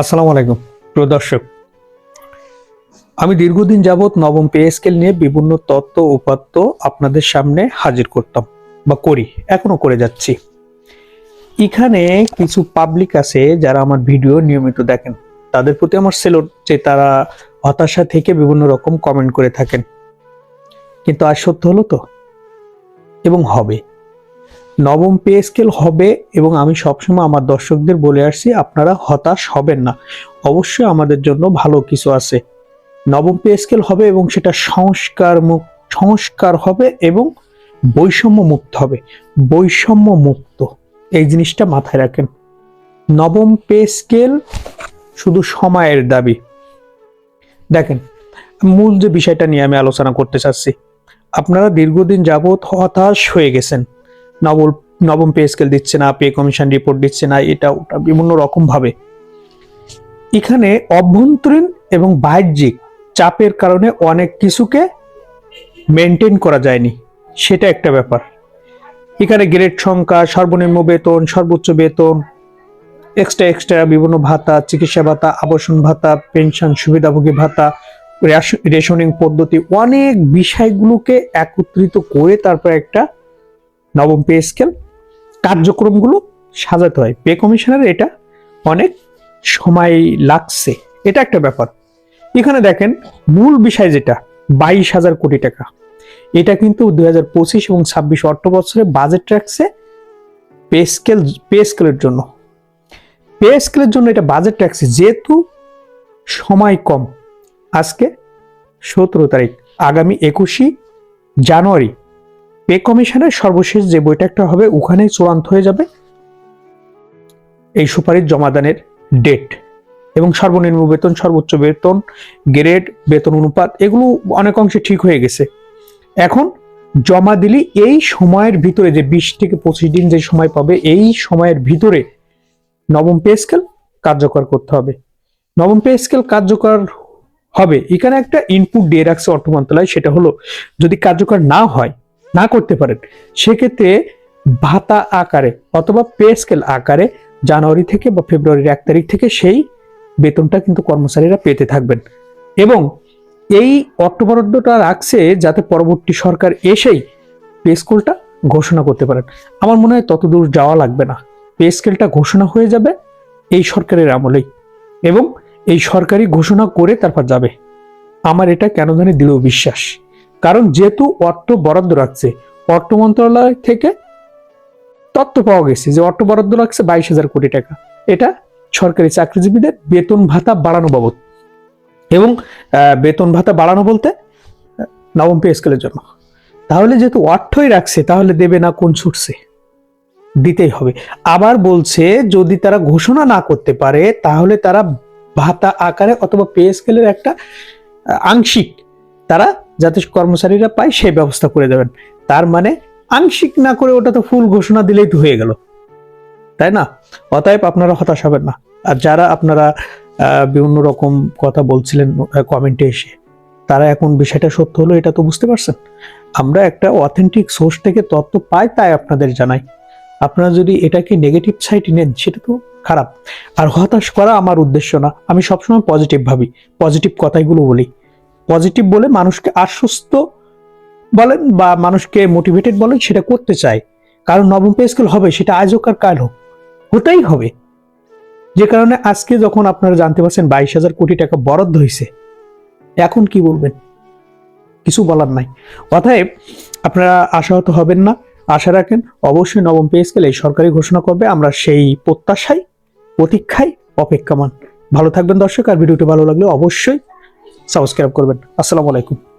আসসালামু আলাইকুম, প্রিয় দর্শক। আমি দীর্ঘদিন যাবৎ নবম পে স্কেল নিয়ে বিভিন্ন তত্ত্ব উপাত্ত আপনাদের সামনে হাজির করতাম বা করি, এখনও করে যাচ্ছি। এখানে কিছু পাবলিক আছে যারা আমার ভিডিও নিয়মিত দেখেন। তাদের প্রতি আমার সেলট যে তারা হতাশা থেকে বিভিন্ন রকম কমেন্ট করে থাকেন। কিন্তু আর সত্য হলো তো? এবং হবে। নবম পে স্কেল হবে এবং আমি সবসময় আমার দর্শকদের বলে আসছি, আপনারা হতাশ হবেন না। অবশ্যই আমাদের জন্য ভালো কিছু আছে। নবম পে স্কেল হবে এবং সেটা সংস্কার মুক্ত সংস্কার হবে এবং বৈষম্য মুক্ত হবে। বৈষম্য মুক্ত। এই জিনিসটা মাথায় রাখেন। নবম পে স্কেল শুধু সময়ের দাবি। দেখেন, মূল যে বিষয়টা নিয়ে আমি আলোচনা করতে চাচ্ছি, আপনারা দীর্ঘদিন যাবৎ হতাশ হয়ে গেছেন। নবল নবম পে স্কেল দিচ্ছে না পে কমিশন রিপোর্ট দিচ্ছে না, এটা ওটা বিভিন্ন রকম ভাবে এখানে অভ্যন্তরীণ এবং বাহ্যিক চাপের কারণে অনেক কিছুকে মেনটেন করা যায়নি। সেটা একটা ব্যাপার। এখানে গ্রেড সংখ্যা, সর্বনিম্ন বেতন, সর্বোচ্চ বেতন এক্সট্রা এক্সট্রা বিভিন্ন ভাতা, চিকিৎসা ভাতা, আবাসন ভাতা পেনশন সুবিধাভোগী ভাতা রেশ- রেশনিং পদ্ধতি, অনেক বিষয়গুলোকে একত্রিত করে তারপর একটা নবম পে স্কেল। কার্যক্রমগুলো সাজাতে হয়। পে কমিশনের এটা অনেক সময় লাগছে। এটা একটা ব্যাপার। এখানে দেখেন, মূল বিষয় যেটা, বাইশ হাজার কোটি টাকা। এটা কিন্তু দুই হাজার পঁচিশ এবং ছাব্বিশ অর্থ বছরে বাজেট রাখছে পে স্কেল, পে স্কেলের জন্য। পে স্কেলের জন্য এটা বাজেট রাখছে যেহেতু সময় কম। আজকে সতেরো তারিখ, আগামী একুশে জানুয়ারি। পে কমিশনের সর্বশেষ যে বৈঠকটা হবে, ওখানেই চূড়ান্ত হয়ে যাবে। এই সুপারিশ জমাদানের ডেট এবং সর্বনিম্ন বেতন, সর্বোচ্চ বেতন, গ্রেড, বেতন অনুপাত, এগুলো অনেক অংশে ঠিক হয়ে গেছে। এখন জমা দিলি এই সময়ের ভিতরে, যে বিশ থেকে পঁচিশ দিন যে সময় পাবে, এই সময়ের ভিতরে নবম পে স্কেল কার্যকর করতে হবে। নবম পে স্কেল কার্যকর হবে। এখানে একটা ইনপুট দিয়ে রাখছে অর্থ মন্ত্রণালয়, সেটা হলো, যদি কার্যকর না হয় না করতে পারেন। সেক্ষেত্রে ভাতা আকারে অথবা পে স্কেল আকারে জানুয়ারি থেকে বা ফেব্রুয়ারির এক তারিখ থেকে সেই বেতনটা কিন্তু কর্মচারীরা পেতে থাকবেন। এবং এই অর্থ বরাদ্দটা রাখছে যাতে পরবর্তী সরকার এসেই পে স্কেলটা ঘোষণা করতে পারেন। আমার মনে হয় ততদূর যাওয়া লাগবে না। পে স্কেলটা ঘোষণা হয়ে যাবে এই সরকারের আমলেই এবং এই সরকারি ঘোষণা করে তারপর যাবে। আমার এটা কেন জানি দৃঢ় বিশ্বাস। কারণ যেহেতু অর্থ বরাদ্দ রাখছে, অর্থ মন্ত্রণালয় থেকে তথ্য পাওয়া গেছে যে অর্থ বরাদ্দ রাখছে বাইশ হাজার কোটি টাকা। এটা সরকারি চাকরিজীবীদের বেতন ভাতা বাড়ানো বাবদ। এবং বেতন ভাতা বাড়ানো বলতে নবম পে স্কেলের জন্য। তাহলে যেহেতু অর্থই রাখছে, তাহলে দেবে না কোন ছুটছে। দিতেই হবে। আবার বলছে, যদি তারা ঘোষণা না করতে পারে, তাহলে তারা ভাতা আকারে অথবা পে স্কেলের একটা আংশিক তারা যাতে কর্মচারীরা পায় সেই ব্যবস্থা করে দেবেন। তার মানে আংশিক না করে ওটা তো ফুল ঘোষণা দিলেই তো হয়ে গেল। তাই না? অতএব আপনারা হতাশ হবেন না। আর যারা আপনারা বিভিন্ন রকম কথা বলছিলেন কমেন্টে এসে, তারা এখন বিষয়টা সত্য হলো, এটা তো বুঝতে পারছেন? আমরা একটা অথেন্টিক সোর্স থেকে তথ্য পাই তাই আপনাদের জানাই। আপনারা যদি এটাকে নেগেটিভ সাইড নেন, সেটা তো খারাপ। আর হতাশ করা আমার উদ্দেশ্য না। আমি সবসময় পজিটিভ ভাবি। পজিটিভ কথাইগুলো বলি। পজিটিভ বলে মানুষকে আশ্বস্ত বলেন বা মানুষকে মোটিভেটেড বলেন, সেটা করতে চাই কারণ নবম পে স্কেল হবে, সেটা আজ আর কাল হোক। হতেই হবে। যে কারণে আজকে যখন আপনারা জানতে পারছেন বাইশ হাজার কোটি টাকা বরাদ্দ হয়েছে এখন কি বলবেন? কিছু বলার নাই। অতএব আপনারা আশাহত হবেন না, আশা রাখেন অবশ্যই নবম পে স্কেল সরকারি ঘোষণা করবে, আমরা সেই প্রত্যাশায়, প্রতীক্ষায় অপেক্ষামান। ভালো থাকবেন দর্শক, আর ভিডিওটি ভালো লাগলে অবশ্যই সাবস্ক্রাইব করবেন। আসসালামু আলাইকুম।